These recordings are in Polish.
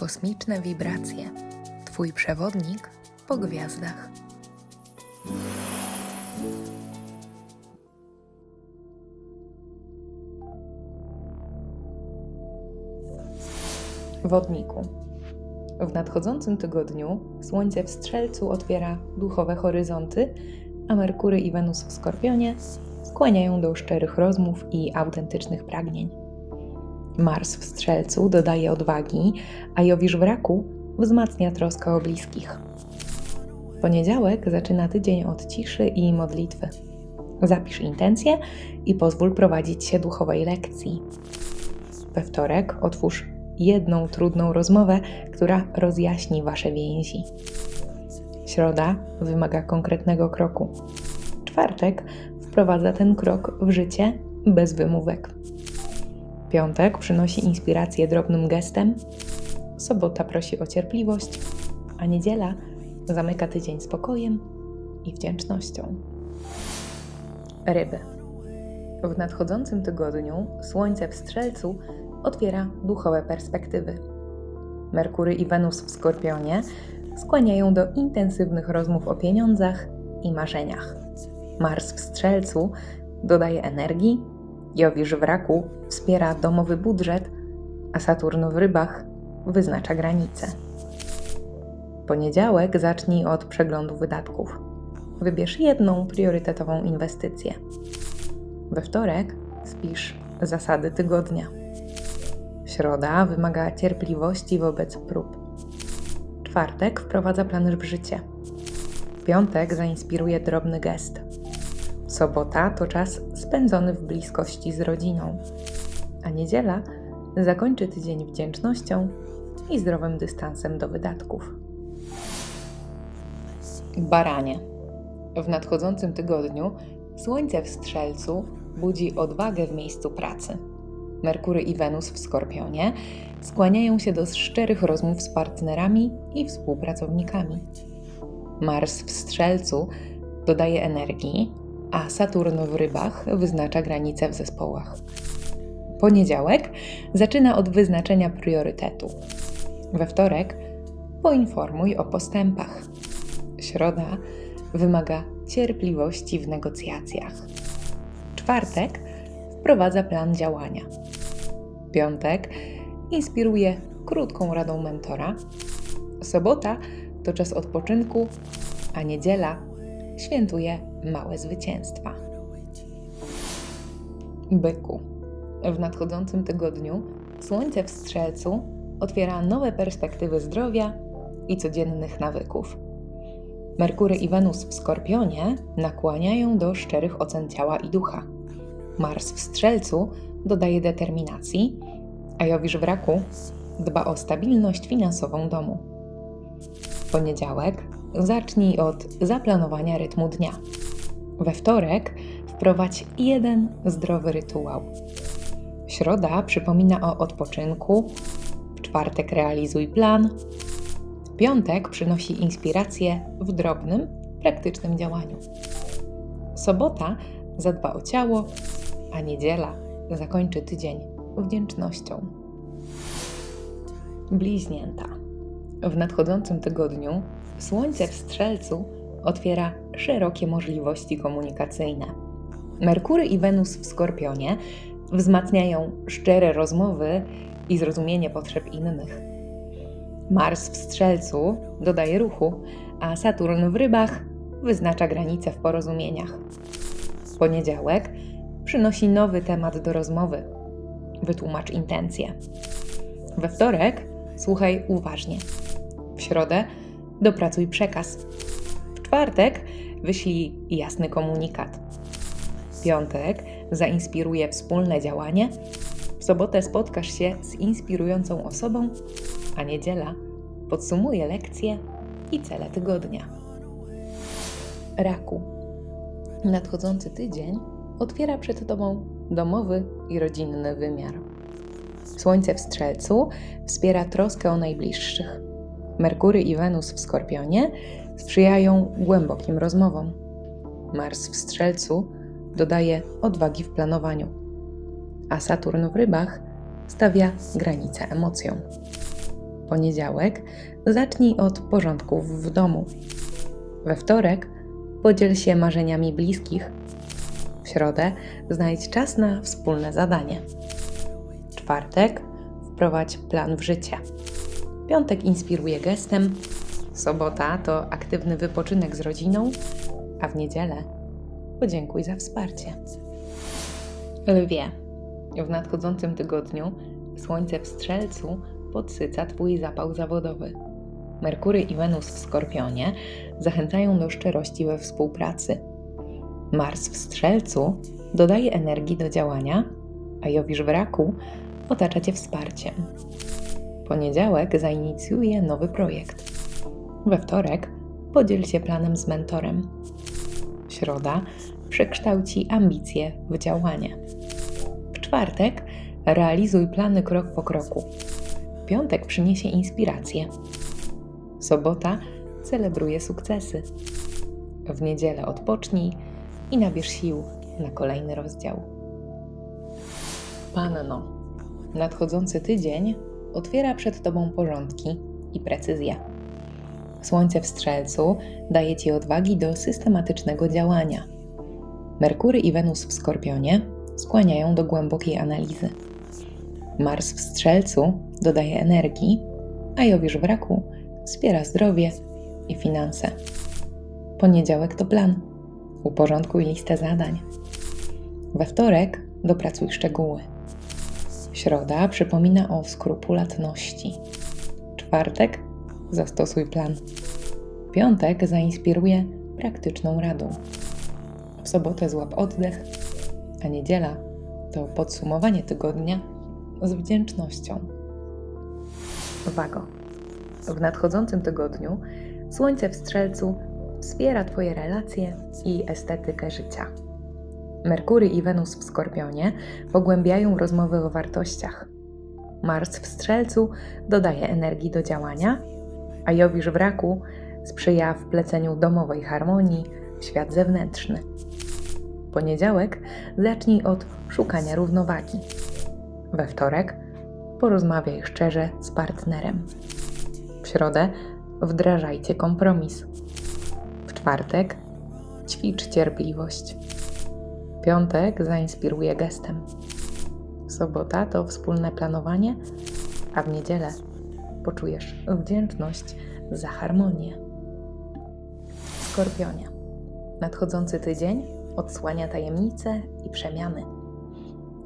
Kosmiczne wibracje. Twój przewodnik po gwiazdach. Wodniku. W nadchodzącym tygodniu Słońce w Strzelcu otwiera duchowe horyzonty, a Merkury i Wenus w Skorpionie skłaniają do szczerych rozmów i autentycznych pragnień. Mars w Strzelcu dodaje odwagi, a Jowisz w Raku wzmacnia troskę o bliskich. Poniedziałek zaczyna tydzień od ciszy i modlitwy. Zapisz intencje i pozwól prowadzić się duchowej lekcji. We wtorek otwórz jedną trudną rozmowę, która rozjaśni Wasze więzi. Środa wymaga konkretnego kroku. Czwartek wprowadza ten krok w życie bez wymówek. Piątek przynosi inspirację drobnym gestem. Sobota prosi o cierpliwość, a niedziela zamyka tydzień spokojem i wdzięcznością. Ryby. W nadchodzącym tygodniu Słońce w Strzelcu otwiera duchowe perspektywy. Merkury i Wenus w Skorpionie skłaniają do intensywnych rozmów o pieniądzach i marzeniach. Mars w Strzelcu dodaje energii, Jowisz w Raku wspiera domowy budżet, a Saturn w Rybach wyznacza granice. Poniedziałek zacznij od przeglądu wydatków. Wybierz jedną priorytetową inwestycję. We wtorek spisz zasady tygodnia. Środa wymaga cierpliwości wobec prób. Czwartek wprowadza plan w życie. Piątek zainspiruje drobny gest. Sobota to czas spędzony w bliskości z rodziną, a niedziela zakończy tydzień wdzięcznością i zdrowym dystansem do wydatków. Baranie. W nadchodzącym tygodniu Słońce w Strzelcu budzi odwagę w miejscu pracy. Merkury i Wenus w Skorpionie skłaniają się do szczerych rozmów z partnerami i współpracownikami. Mars w Strzelcu dodaje energii, a Saturn w Rybach wyznacza granice w zespołach. Poniedziałek zaczyna od wyznaczenia priorytetu. We wtorek poinformuj o postępach. Środa wymaga cierpliwości w negocjacjach. Czwartek wprowadza plan działania. Piątek inspiruje krótką radą mentora. Sobota to czas odpoczynku, a niedziela świętuje małe zwycięstwa. Byku. W nadchodzącym tygodniu Słońce w Strzelcu otwiera nowe perspektywy zdrowia i codziennych nawyków. Merkury i Wenus w Skorpionie nakłaniają do szczerych ocen ciała i ducha. Mars w Strzelcu dodaje determinacji, a Jowisz w Raku dba o stabilność finansową domu. Poniedziałek zacznij od zaplanowania rytmu dnia. We wtorek wprowadź jeden zdrowy rytuał. Środa przypomina o odpoczynku, w czwartek realizuj plan, piątek przynosi inspirację w drobnym, praktycznym działaniu. Sobota zadba o ciało, a niedziela zakończy tydzień wdzięcznością. Bliźnięta. W nadchodzącym tygodniu Słońce w Strzelcu otwiera szerokie możliwości komunikacyjne. Merkury i Wenus w Skorpionie wzmacniają szczere rozmowy i zrozumienie potrzeb innych. Mars w Strzelcu dodaje ruchu, a Saturn w Rybach wyznacza granice w porozumieniach. Poniedziałek przynosi nowy temat do rozmowy. Wytłumacz intencje. We wtorek słuchaj uważnie. W środę dopracuj przekaz. W czwartek wyślij jasny komunikat. Piątek zainspiruje wspólne działanie. W sobotę spotkasz się z inspirującą osobą, a niedziela podsumuje lekcje i cele tygodnia. Raku. Nadchodzący tydzień otwiera przed Tobą domowy i rodzinny wymiar. Słońce w Strzelcu wspiera troskę o najbliższych. Merkury i Wenus w Skorpionie sprzyjają głębokim rozmowom. Mars w Strzelcu dodaje odwagi w planowaniu, a Saturn w Rybach stawia granice emocjom. poniedziałek zacznij od porządków w domu. We wtorek podziel się marzeniami bliskich. W środę znajdź czas na wspólne zadanie. Czwartek wprowadź plan w życie. Piątek inspiruje gestem. Sobota to aktywny wypoczynek z rodziną, a w niedzielę podziękuj za wsparcie. Lwie. W nadchodzącym tygodniu Słońce w Strzelcu podsyca Twój zapał zawodowy. Merkury i Wenus w Skorpionie zachęcają do szczerości we współpracy. Mars w Strzelcu dodaje energii do działania, a Jowisz w Raku otacza Cię wsparciem. Poniedziałek zainicjuje nowy projekt. We wtorek podziel się planem z mentorem. Środa przekształci ambicje w działanie. W czwartek realizuj plany krok po kroku. Piątek przyniesie inspirację. Sobota celebruje sukcesy. W niedzielę odpocznij i nabierz sił na kolejny rozdział. Panno, nadchodzący tydzień otwiera przed Tobą porządki i precyzję. Słońce w Strzelcu daje Ci odwagi do systematycznego działania. Merkury i Wenus w Skorpionie skłaniają do głębokiej analizy. Mars w Strzelcu dodaje energii, a Jowisz w Raku wspiera zdrowie i finanse. Poniedziałek to plan. Uporządkuj listę zadań. We wtorek dopracuj szczegóły. Środa przypomina o skrupulatności. Czwartek zastosuj plan. Piątek zainspiruje praktyczną radą. W sobotę złap oddech, a niedziela to podsumowanie tygodnia z wdzięcznością. Wago. W nadchodzącym tygodniu Słońce w Strzelcu wspiera Twoje relacje i estetykę życia. Merkury i Wenus w Skorpionie pogłębiają rozmowy o wartościach. Mars w Strzelcu dodaje energii do działania, a Jowisz w Raku sprzyja wpleceniu domowej harmonii w świat zewnętrzny. Poniedziałek zacznij od szukania równowagi. We wtorek porozmawiaj szczerze z partnerem. W środę wdrażajcie kompromis. W czwartek ćwicz cierpliwość. Piątek zainspiruje gestem. Sobota to wspólne planowanie, a w niedzielę poczujesz wdzięczność za harmonię. Skorpionie. Nadchodzący tydzień odsłania tajemnice i przemiany.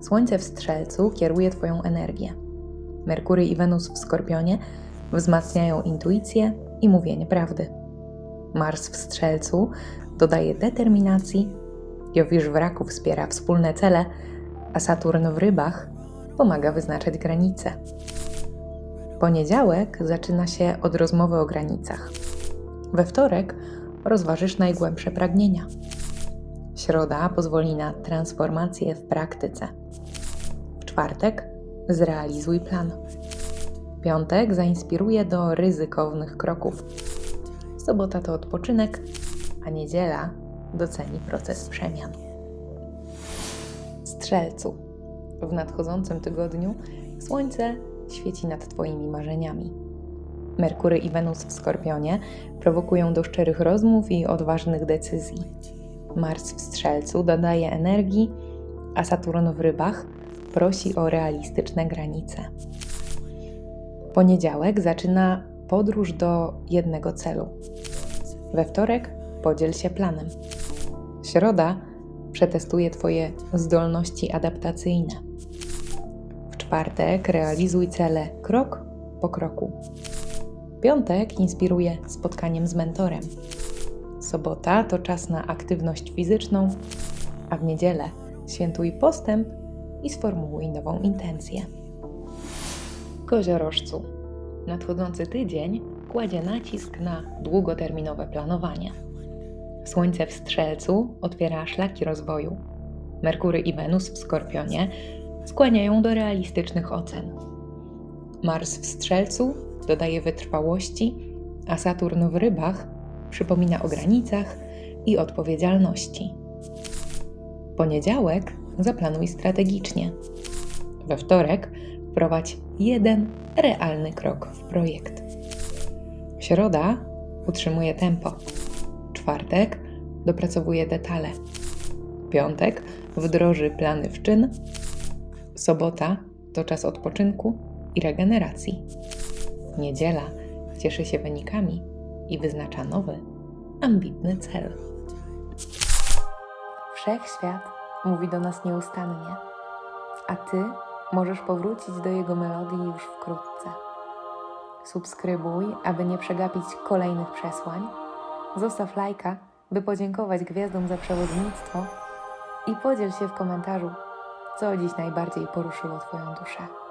Słońce w Strzelcu kieruje Twoją energię. Merkury i Wenus w Skorpionie wzmacniają intuicję i mówienie prawdy. Mars w Strzelcu dodaje determinacji, Jowisz w Raku wspiera wspólne cele, a Saturn w Rybach pomaga wyznaczać granice. Poniedziałek zaczyna się od rozmowy o granicach. We wtorek rozważysz najgłębsze pragnienia. Środa pozwoli na transformację w praktyce. W czwartek zrealizuj plan. Piątek zainspiruje do ryzykownych kroków. Sobota to odpoczynek, a niedziela doceni proces przemian. Strzelcu. W nadchodzącym tygodniu Słońce świeci nad Twoimi marzeniami. Merkury i Wenus w Skorpionie prowokują do szczerych rozmów i odważnych decyzji. Mars w Strzelcu dodaje energii, a Saturn w Rybach prosi o realistyczne granice. Poniedziałek zaczyna podróż do jednego celu. We wtorek podziel się planem. Środa przetestuje Twoje zdolności adaptacyjne. W czwartek realizuj cele krok po kroku. Piątek inspiruje spotkaniem z mentorem. Sobota to czas na aktywność fizyczną, a w niedzielę świętuj postęp i sformułuj nową intencję. Koziorożcu. Nadchodzący tydzień kładzie nacisk na długoterminowe planowanie. Słońce w Strzelcu otwiera szlaki rozwoju. Merkury i Wenus w Skorpionie skłaniają do realistycznych ocen. Mars w Strzelcu dodaje wytrwałości, a Saturn w Rybach przypomina o granicach i odpowiedzialności. Poniedziałek zaplanuj strategicznie. We wtorek wprowadź jeden realny krok w projekt. Środa utrzymuje tempo. Czwartek dopracowuje detale. Piątek wdroży plany w czyn. Sobota to czas odpoczynku i regeneracji. Niedziela cieszy się wynikami i wyznacza nowy, ambitny cel. Wszechświat mówi do nas nieustannie, a ty możesz powrócić do jego melodii już wkrótce. Subskrybuj, aby nie przegapić kolejnych przesłań. Zostaw lajka, by podziękować gwiazdom za przewodnictwo i podziel się w komentarzu, co dziś najbardziej poruszyło Twoją duszę.